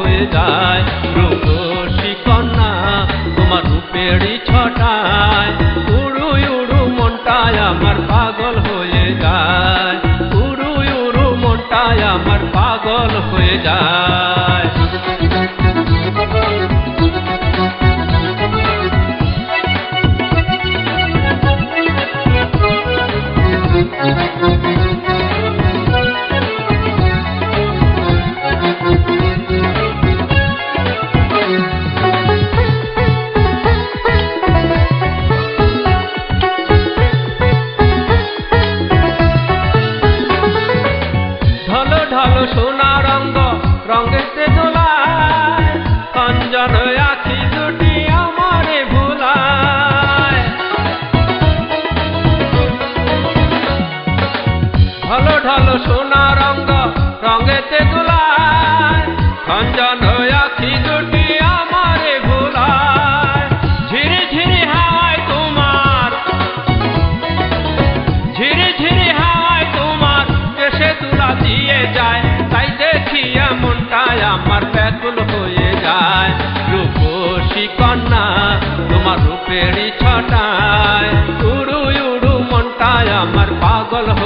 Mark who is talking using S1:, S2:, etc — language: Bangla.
S1: হয়ে যায়। রূপসী কন্যা, তোমার রূপেরই ছটায়। উড়ু উড়ু মনটায় আমার পাগল হয়ে যায়। উড়ু উড়ু মনটায় আমার পাগল হয়ে যায়। সোনা রঙ্গ রঙেতে দোলায় অঞ্জন আছি দুটি আমারে ভুলায় ঢলো ঢলো সোনা রঙ্গ রঙেতে দোলায় অঞ্জন আছি দুটি রূপেরই ছটায়